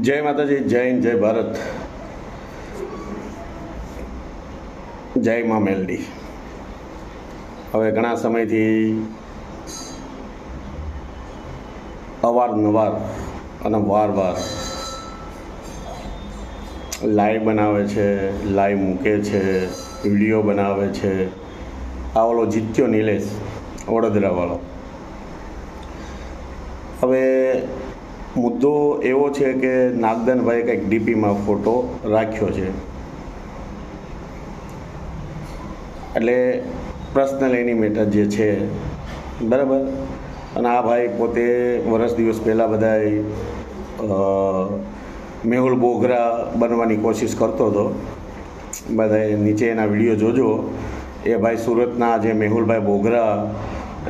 જય માતાજી, જય હિન્દ, જય ભારત. જય મા મેલડી. હવે ઘણા સમયથી અવારનવાર અને વાર વાર લાઈવ બનાવે છે, લાઈવ મૂકે છે, વીડિયો બનાવે છે. આ ઓલો જીત્યો નિલેશ વડોદરાવાળો હવે મુદ્દો એવો છે કે નાગદનભાઈ કંઈક ડીપીમાં ફોટો રાખ્યો છે. એટલે પર્સનલ એની મેટર જે છે, બરાબર? અને આ ભાઈ પોતે વર્ષ દિવસ પહેલાં બધાય મેહુલ બોગરા બનવાની કોશિશ કરતો હતો. બધાએ નીચે એના વીડિયો જોજો. એ ભાઈ સુરતના જે મેહુલભાઈ બોગરા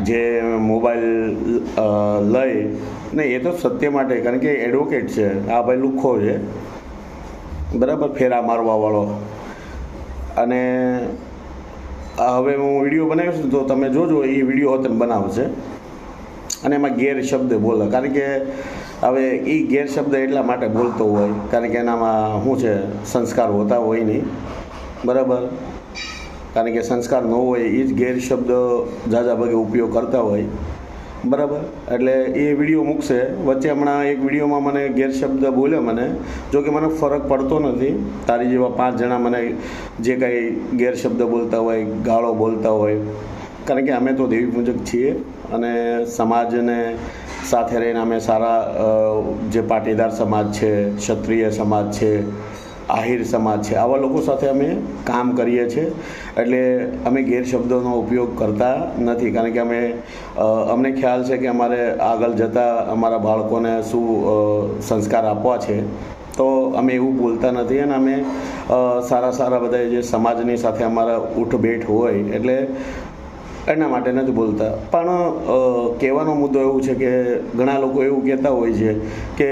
જે મોબાઈલ લઈ ને એ તો સત્ય માટે, કારણ કે એડવોકેટ છે. આ ભાઈ લુખ્ખો છે. બરાબર, ફેરા મારવાવાળો અને હવે હું વીડિયો બનાવીશ તો તમે જોજો, એ વીડિયો હોતન બનાવશે. અને એમાં ગેરશબ્દ બોલે. કારણ કે હવે એ ગેરશબ્દ એટલા માટે બોલતો હોય, કારણ કે એનામાં શું છે, સંસ્કાર હોતા હોય નહીં. બરાબર? કારણ કે સંસ્કાર ન હોય એ જ ગેરશબ્દ ઝાઝા ભાગે ઉપયોગ કરતા હોય. બરાબર? એટલે એ વીડિયો મૂકશે. વચ્ચે હમણાં એક વિડીયોમાં મને ગેરશબ્દ બોલ્યો મને જો કે મને ફરક પડતો નથી. તારી જેવા પાંચ જણા મને જે કાંઈ ગેરશબ્દ બોલતા હોય, ગાળો બોલતા હોય, કારણ કે અમે તો દેવી પૂજક છીએ અને સમાજને સાથે રહીને અમે સારા જે પાટીદાર સમાજ છે, ક્ષત્રિય સમાજ છે આહિર સમાજ છે. આવા લોકો સાથે અમે કામ કરીએ છીએ. એટલે અમે ગેરશબ્દોનો ઉપયોગ કરતા નથી. કારણ કે અમે અમને ખ્યાલ છે કે અમારે આગળ જતાં અમારા બાળકોને શું સંસ્કાર આપવા છે. તો અમે એવું બોલતા નથી અને અમે સારા સારા બધા જે સમાજની સાથે અમારા ઉઠબેઠ હોય એટલે એના માટે નથી બોલતા. પણ કહેવાનો મુદ્દો એવું છે કે ઘણા લોકો એવું કહેતા હોય છે કે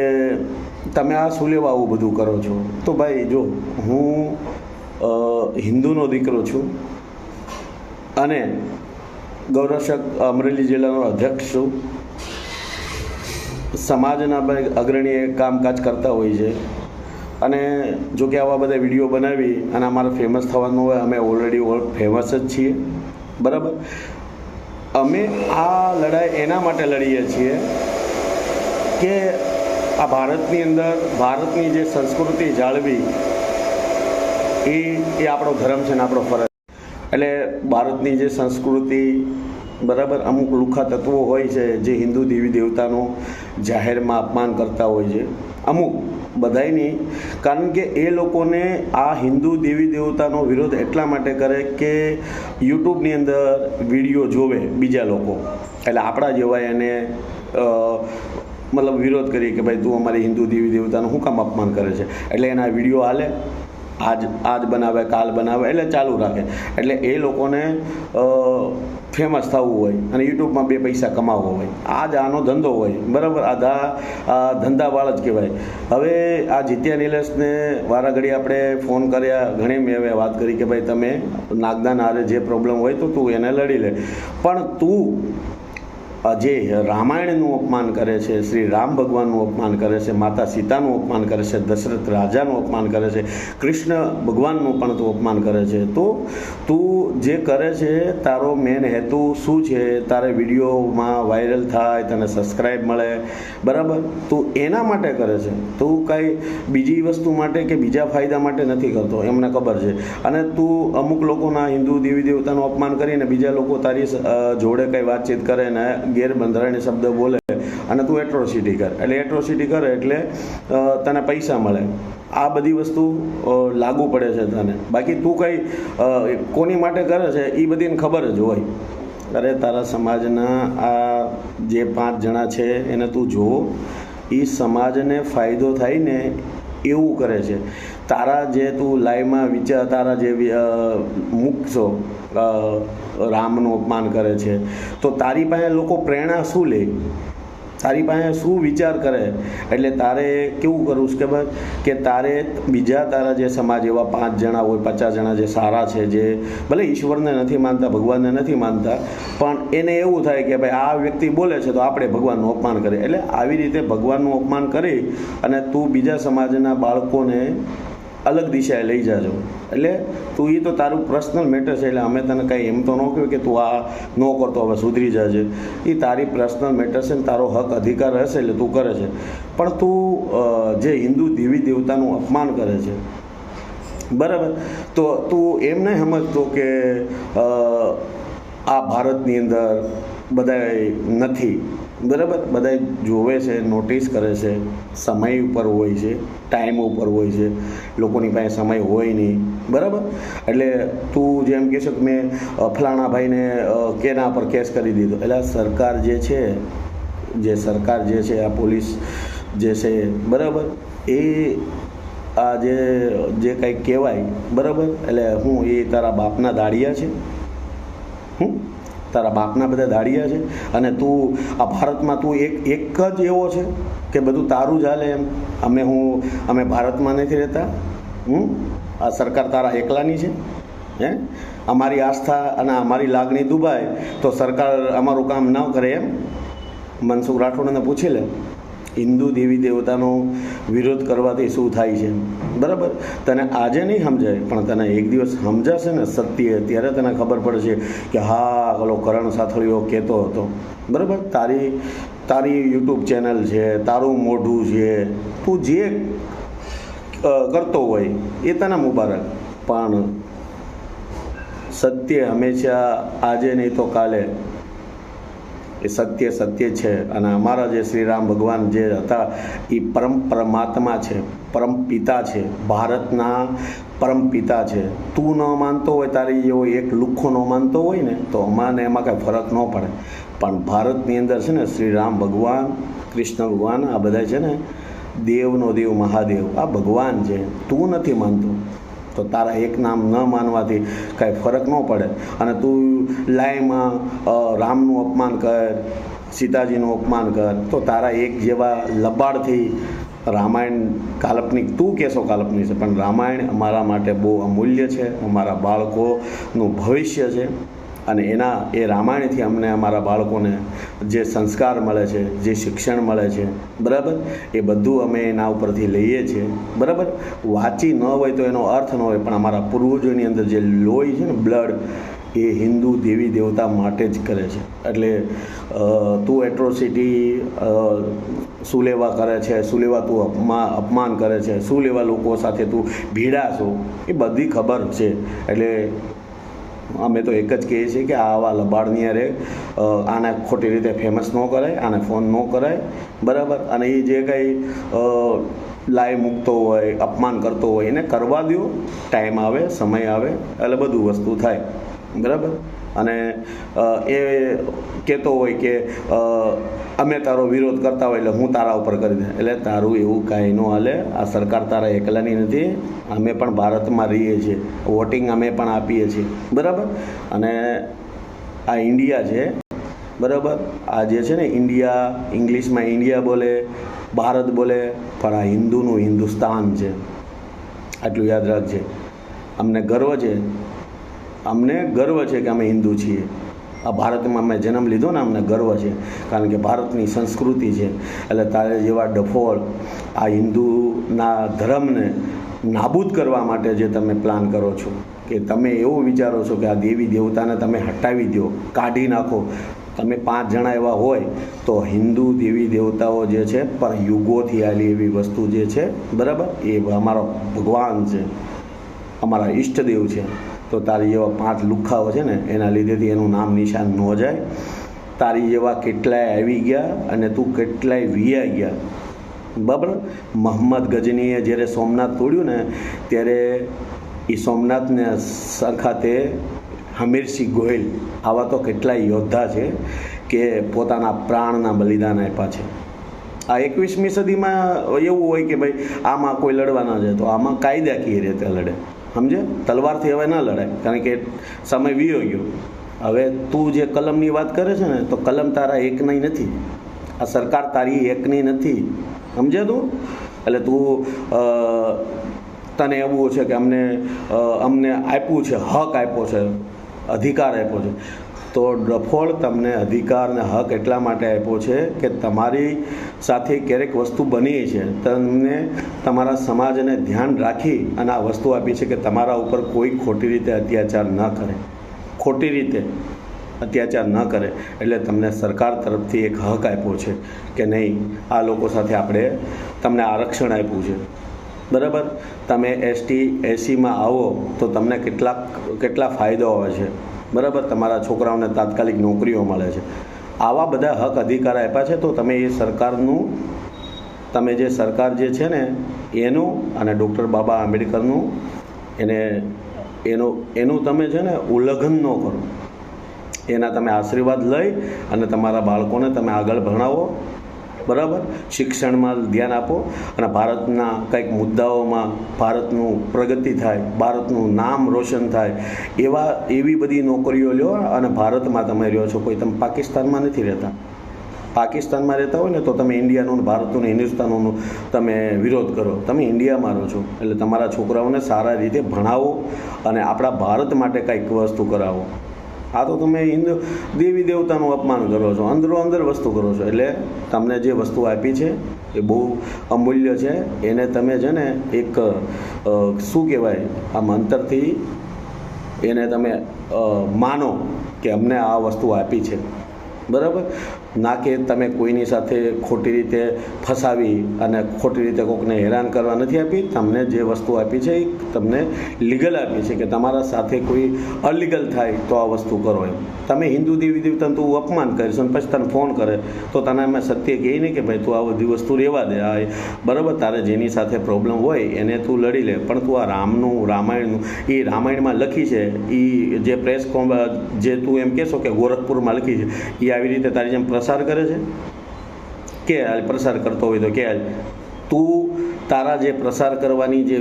તમે આ શું લેવા આવું બધું કરો છો? તો ભાઈ, જો, હું હિન્દુનો દીકરો છું અને ગૌરવશક અમરેલી જિલ્લાનો અધ્યક્ષ છું. સમાજના ભાઈ અગ્રણીએ કામકાજ કરતા હોય છે. અને જો કે આવા બધા વીડિયો બનાવી અને અમારે ફેમસ થવાનું હોય, અમે ઓલરેડી ફેમસ જ છીએ. બરાબર? અમે આ લડાઈ એના માટે લડીએ છીએ કે આ ભારતની અંદર ભારતની જે સંસ્કૃતિ જાળવી, એ એ આપણો ધર્મ છે ને આપણો ફરજ. એટલે ભારતની જે સંસ્કૃતિ, બરાબર અમુક લુખા તત્વો હોય છે જે હિન્દુ દેવી દેવતાનું જાહેરમાં અપમાન કરતા હોય છે. અમુક, બધાય નહીં. કારણ કે એ લોકોને આ હિન્દુ દેવી દેવતાનો વિરોધ એટલા માટે કરે કે યુટ્યુબની અંદર વીડિયો જોવે બીજા લોકો. એટલે આપણા જેવા એને મતલબ વિરોધ કરીએ કે ભાઈ તું અમારી હિન્દુ દેવી દેવતાનું શું કામ અપમાન કરે છે? એટલે એના વીડિયો હાલે, આજ આજ બનાવે, કાલ બનાવે, એટલે ચાલુ રાખે. એટલે એ લોકોને ફેમસ થવું હોય અને યુટ્યુબમાં બે પૈસા કમાવવો હોય. આ જ આનો ધંધો હોય. બરાબર? આ ધંધાવાળ જ કહેવાય. હવે આ જીત્યા નિલેશને વારા ઘડી આપણે ફોન કર્યા. ઘણી મેં હવે વાત કરી કે ભાઈ તમે નાગદાન હારે જે પ્રોબ્લેમ હોય તો તું એને લડી લે. પણ તું જે રામાયણનું અપમાન કરે છે, શ્રી રામ ભગવાનનું અપમાન કરે છે, માતા સીતાનું અપમાન કરે છે, દશરથ રાજાનું અપમાન કરે છે, કૃષ્ણ ભગવાનનું પણ તું અપમાન કરે છે. તો તું જે કરે છે, તારો મેન હેતુ શું છે? તારે વિડીયોમાં વાયરલ થાય, તને સબસ્ક્રાઈબ મળે. બરાબર? તું એના માટે કરે છે. તું કાંઈ બીજી વસ્તુ માટે કે બીજા ફાયદા માટે નથી કરતો, એમને ખબર છે. અને તું અમુક લોકોના હિન્દુ દેવી દેવતાનું અપમાન કરીને બીજા લોકો તારી જોડે કંઈ વાતચીત કરે ને ગેરબંધારણીય શબ્દ બોલે અને તું એટ્રોસિટી કર. એટલે એટ્રોસિટી કરે એટલે તને પૈસા મળે. આ બધી વસ્તુ લાગુ પડે છે તને. બાકી તું કંઈ કોની માટે કરે છે એ બધીને ખબર જ હોય. અરે તારા સમાજના આ જે પાંચ જણા છે એને તું જુઓ એ સમાજને ફાયદો થાય ને એવું કરે છે. તારા જે તું લાઈવમાં વિચાર, તારા જે મૂકશો રામનું અપમાન કરે છે, તો તારી પાસે લોકો પ્રેરણા શું લે? તારી પાસે શું વિચાર કરે? એટલે તારે કેવું કરવું કે ભાઈ કે તારે બીજા તારા જે સમાજ એવા પાંચ જણા હોય, પચાસ જણા જે સારા છે, જે ભલે ઈશ્વરને નથી માનતા, ભગવાનને નથી માનતા, પણ એને એવું થાય કે ભાઈ આ વ્યક્તિ બોલે છે, તો આપણે ભગવાનનું અપમાન કરીએ. એટલે આવી રીતે ભગવાનનું અપમાન કરી અને તું બીજા સમાજના બાળકોને અલગ દિશાએ લઈ જાજો. એટલે તું એ તો તારું પર્સનલ મેટર છે, એટલે અમે તને કંઈ એમ તો ન કહ્યું કે તું આ ન કરતો હવે સુધરી જાજે. એ તારી પર્સનલ મેટર છે ને તારો હક અધિકાર હશે એટલે તું કરે છે. પણ તું જે હિન્દુ દેવી દેવતાનું અપમાન કરે છે, બરાબર? તો તું એમ નહીં સમજતો કે આ ભારતની અંદર બધાય નથી. બરાબર? બધાય જોવે છે નોટિસ કરે છે, સમય ઉપર હોય છે ટાઈમ ઉપર હોય છે. લોકોની પાસે સમય હોય નહીં. બરાબર? એટલે તું જેમ કહેશો કે મેં ફલાણા ભાઈને કેના પર કેસ કરી દીધો. એટલે સરકાર જે છે, જે સરકાર જે છે, આ પોલીસ જે છે, બરાબર? એ આ જે જે કંઈક કહેવાય, બરાબર? એટલે હું એ તારા બાપના દાડિયા છે. હમ? તારા બાપના બધા દાડિયા છે અને તું આ ભારતમાં તું એક એક જ એવો છે કે બધું તારું જ હાલે એમ. અમે હું, અમે ભારતમાં નથી રહેતા. હમ? આ સરકાર તારા એકલાની છે. હે? અમારી આસ્થા અને અમારી લાગણી દુભાય તો સરકાર અમારું કામ ન કરે એમ. મનસુખ રાઠોડને પૂછી લે. હિન્દુ દેવી દેવતાનો વિરોધ કરવાથી શું થાય છે? બરાબર? તને આજે નહીં સમજાય, પણ તને એક દિવસ સમજાશે ને સત્ય, ત્યારે તને ખબર પડશે કે હા, ઓલો કરણ સાથળીઓ કહેતો હતો. બરાબર? તારી તારી યુટ્યુબ ચેનલ છે, તારું મોઢું છે, તું જે કરતો હોય, એ તને મુબારક. પણ સત્ય હંમેશા આજે નહીં તો કાલે. એ સત્ય સત્ય છે. અને અમારા જે શ્રીરામ ભગવાન જે હતા, એ પરમ પરમાત્મા છે, પરમ પિતા છે, ભારતના પરમ પિતા છે. તું ન માનતો હોય, તારી જેવો એક લુખ્ખો ન માનતો હોય ને, તો અમાને એમાં કાંઈ ફરક ન પડે. પણ ભારતની અંદર છે ને શ્રી રામ ભગવાન, કૃષ્ણ ભગવાન, આ બધા છે ને, દેવનો દેવ, મહાદેવ, આ ભગવાન છે. તું નથી માનતો. તો તારા એક નામ ન માનવાથી કાંઈ ફરક ન પડે. અને તું લાઈમાં રામનું અપમાન કર, સીતાજીનું અપમાન કર, તો તારા એક જેવા લબાડથી રામાયણ કાલ્પનિક, તું કહેશો કાલ્પનિક છે, પણ રામાયણ અમારા માટે બહુ અમૂલ્ય છે, અમારા બાળકોનું ભવિષ્ય છે. અને એના, એ રામાયણથી અમને અમારા બાળકોને જે સંસ્કાર મળે છે, જે શિક્ષણ મળે છે, બરાબર? એ બધું અમે એના ઉપરથી લઈએ છીએ, બરાબર? વાંચી ન હોય તો એનો અર્થ ન હોય, પણ અમારા પૂર્વજોની અંદર જે લોહી છે ને, બ્લડ, એ હિન્દુ દેવી દેવતા માટે જ કરે છે. એટલે તું એટ્રોસિટી સુલેવા કરે છે સુલેવા તું અપમા, અપમાન કરે છે, શું લેવા લોકો સાથે તું ભીડાશો એ બધી ખબર છે. એટલે અમે તો એક જ કહીએ છીએ કે આવા લબાડની અરે આને ખોટી રીતે ફેમસ ન કરાય, આને ફોન ન કરાય. બરાબર? અને એ જે કંઈ લાય મૂકતો હોય, અપમાન કરતો હોય, એને કરવા દો ટાઈમ આવે, સમય આવે, એટલે બધું વસ્તુ થાય. બરાબર? અને એ કહેતો હોય કે અમે તારો વિરોધ કરતા હોય એટલે હું તારા ઉપર કરી દે. એટલે તારું એવું કાંઈ ન હાલે. આ સરકાર તારા એકલાની નથી. અમે પણ ભારતમાં રહીએ છીએ. વોટિંગ અમે પણ આપીએ છીએ. બરાબર? અને આ ઇન્ડિયા છે. બરાબર? આ જે છે ને ઇન્ડિયા, ઇંગ્લિશમાં ઇન્ડિયા બોલે, ભારત બોલે, પણ આ હિન્દુનું હિન્દુસ્તાન છે. આટલું યાદ રાખજે. અમને ગર્વ છે. અમને ગર્વ છે કે અમે હિન્દુ છીએ. આ ભારતમાં મેં જન્મ લીધો ને અમને ગર્વ છે, કારણ કે ભારતની સંસ્કૃતિ છે. એટલે તારે જેવા ડફોળ આ હિન્દુના ધર્મને નાબૂદ કરવા માટે જે તમે પ્લાન કરો છો, કે તમે એવું વિચારો છો કે આ દેવી દેવતાને તમે હટાવી દો, કાઢી નાખો. તમે પાંચ જણા એવા હોય, તો હિન્દુ દેવી દેવતાઓ જે છે, પર યુગોથી આવેલી એવી વસ્તુ જે છે, બરાબર? એ અમારો ભગવાન છે. અમારા ઈષ્ટદેવ છે. તો તારી જેવા પાંચ લુખ્ખાઓ છે ને, એના લીધેથી એનું નામ નિશાન ન જાય. તારી જેવા કેટલાય આવી ગયા અને તું કેટલાય વિયા ગયા. બરાબર? મહમ્મદ ગજનીએ જ્યારે સોમનાથ તોડ્યું ને, ત્યારે એ સોમનાથને ખાતે હમીરસિંહ ગોહિલ આવા તો કેટલાય યોદ્ધા છે કે પોતાના પ્રાણના બલિદાન આપ્યા છે. આ એકવીસમી સદીમાં એવું હોય કે ભાઈ આમાં કોઈ લડવાના છે તો આમાં કાયદાકીય રીતે લડે. સમજે? તલવારથી હવે ના લડાય, કારણ કે સમય વીયો ગયો. હવે તું જે કલમની વાત કરે છે ને, તો કલમ તારા એકની નથી. આ સરકાર તારી એકની નથી. સમજે તું? એટલે તું તને એવું છે કે અમને અમને આપ્યું છે, હક આપ્યો છે, અધિકાર આપ્યો છે. તો ડફોળ તમને અધિકાર અને હક એટલા માટે આપ્યો છે કે તમારી સાથે ક્યારેક વસ્તુ બની છે. તમને તમારા સમાજને ધ્યાન રાખી અને આ વસ્તુ આપી છે કે તમારા ઉપર કોઈ ખોટી રીતે અત્યાચાર ન કરે. ખોટી રીતે અત્યાચાર ન કરે. એટલે તમને સરકાર તરફથી એક હક આપ્યો છે કે નહીં, આ લોકો સાથે આપણે તમને આરક્ષણ આપ્યું છે. બરાબર? તમે એસટી એસીમાં આવો તો તમને કેટલાક, કેટલા ફાયદાઓ હોય છે. બરાબર? તમારા છોકરાઓને તાત્કાલિક નોકરીઓ મળે છે. આવા બધા હક અધિકાર આપ્યા છે, તો તમે એ સરકારનું, તમે જે સરકાર જે છે ને, એનું અને ડૉક્ટર બાબા આંબેડકરનું, એને, એનું એનું તમે છે ને, ઉલ્લંઘન ન કરો. એના તમે આશીર્વાદ લઈ અને તમારા બાળકોને તમે આગળ ભણાવો. બરાબર? શિક્ષણમાં ધ્યાન આપો અને ભારતના કંઈક મુદ્દાઓમાં ભારતનું પ્રગતિ થાય, ભારતનું નામ રોશન થાય, એવા, એવી બધી નોકરીઓ લ્યો અને ભારતમાં તમે રહ્યો છો. કોઈ તમે પાકિસ્તાનમાં નથી રહેતા. પાકિસ્તાનમાં રહેતા હોય ને તો તમે ઇન્ડિયાનું ભારતનું ને હિન્દુસ્તાનનું તમે વિરોધ કરો. તમે ઇન્ડિયામાં રહો છો. એટલે તમારા છોકરાઓને સારા રીતે ભણાવો અને આપણા ભારત માટે કંઈક વસ્તુ કરાવો. આ તો તમે હિન્દુ દેવી દેવતાનું અપમાન કરો છો, અંદરો અંદર વસ્તુ કરો છો. એટલે તમને જે વસ્તુ આપી છે, એ બહુ અમૂલ્ય છે. એને તમે છે ને એક શું કહેવાય આ મંતરથી એને તમે માનો કે અમને આ વસ્તુ આપી છે. બરાબર? ના કે તમે કોઈની સાથે ખોટી રીતે ફસાવી અને ખોટી રીતે કોકને હેરાન કરવા નથી આપી, તમને જે વસ્તુ આપી છે એ તમને લીગલ આપી છે કે તમારા સાથે કોઈ અલીગલ થાય તો આ વસ્તુ કરો એમ. તમે હિન્દુ દેવી દેવતાનું તું અપમાન કરીશ અને પછી તને ફોન કરે, તો તને અમે સત્ય કહે નહીં કે ભાઈ તું આ બધી વસ્તુ રહેવા દે. આ બરાબર, તારે જેની સાથે પ્રોબ્લેમ હોય એને તું લડી લે. પણ તું આ રામનું, રામાયણનું, એ રામાયણમાં લખી છે એ જે પ્રેસ જે તું એમ કહેશો કે ગોરખપુરમાં લખી છે એ આવી રીતે તારી જેમ પ્રસાર કરે છે? કે હાલ પ્રસાર કરતો હોય તો કે હાલ? તું તારા જે પ્રસાર કરવાની જે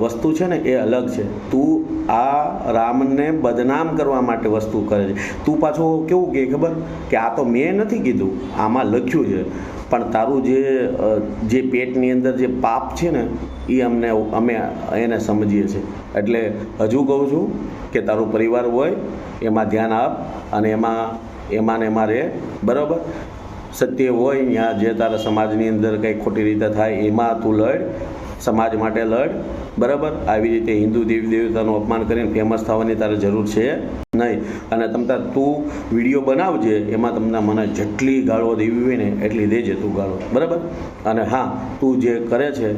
વસ્તુ છે ને એ અલગ છે. તું આ રામને બદનામ કરવા માટે વસ્તુ કરે છે. તું પાછો કેવું કે, ખબર? કે આ તો મેં નથી કીધું. આમાં લખ્યું છે. પણ તારું જે જે પેટની અંદર જે પાપ છે ને એ અમને, અમે એને સમજીએ છીએ. એટલે હજુ કહું છું કે તારું પરિવાર હોય, એમાં ધ્યાન આપ અને એમાં એમાં ને એમાં બરાબર? સત્ય હોય ત્યાં જે તારા સમાજની અંદર કંઈ ખોટી રીતે થાય, એમાં તું લડ, સમાજ માટે લડ, બરાબર? આવી રીતે હિન્દુ દેવી દેવતાનું અપમાન કરીને ફેમસ થવાની તારે જરૂર છે નહીં. અને તમતા તું વીડિયો બનાવજે, એમાં તમને મને જેટલી ગાળો દેવી હોય ને એટલી દેજે તું ગાળો, બરાબર? અને હા, તું જે કરે છે,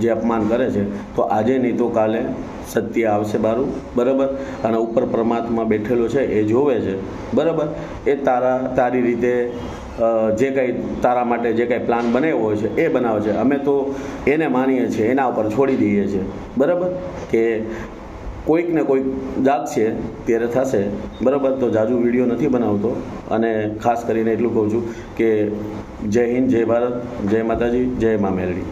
જે અપમાન કરે છે, તો આજે નહીં તો કાલે સત્ય આવશે બારું? બરાબર? અને ઉપર પરમાત્મા બેઠેલો છે, એ જોવે છે. બરાબર? એ તારા, તારી રીતે જે કંઈ તારા માટે જે કંઈ પ્લાન બનાવ્યો હોય છે, એ બનાવે છે અમે તો એને માનીએ છીએ, એના ઉપર છોડી દઈએ છીએ. બરાબર? કે કોઈક ને કોઈક જાગશે, ત્યારે થશે. બરાબર? તો જાજુ વીડિયો નથી બનાવતો. અને ખાસ કરીને એટલું કહું છું કે જય હિન્દ, જય ભારત, જય માતાજી, જય મા મેલડી.